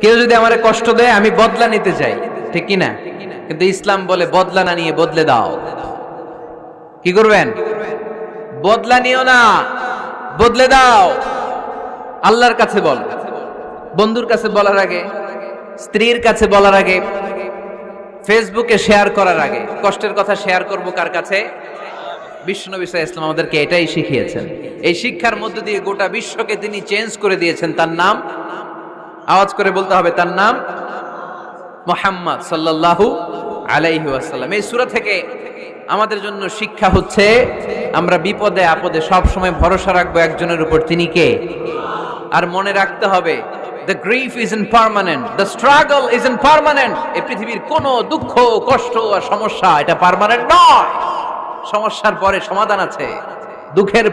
কেউ যদি আমার কষ্ট দেয়, আমি বদলা নিতে চাই। ঠিক কি না? কিন্তু ইসলাম বলে, বদলা না নিয়ে বদলে দাও। কি করবেন? বদলা নিও না, বদলে দাও। আল্লাহর কাছে বল। বন্ধুর কাছে বলার আগে, স্ত্রীর কাছে বলার আগে, ফেসবুকে শেয়ার করার আগে। কষ্টের কথা শেয়ার করব কার কাছে? বিশ্বনবী সাল্লাল্লাহু ইসলাম আমাদেরকে এটাই শিখিয়েছেন। এই শিক্ষার মধ্য দিয়ে গোটা বিশ্বকে তিনি চেঞ্জ করে দিয়েছেন। তার নাম আওয়াজ করে বলতে হবে, তার নাম মোহাম্মদ সাল্লাল্লাহু আলাইহি এই সূরা থেকে আমাদের জন্য শিক্ষা হচ্ছে, আমরা বিপদে আপদে সব সময় ভরসা রাখব একজনের উপর, তিনি কে? আর মনে রাখতে হবে the grief is impermanent the struggle is impermanent এই পৃথিবীর কোনো দুঃখ, কষ্ট আর সমস্যা এটা পারমানেন্ট নয়। সমস্যার পরে সমাধান আছে, দুঃখের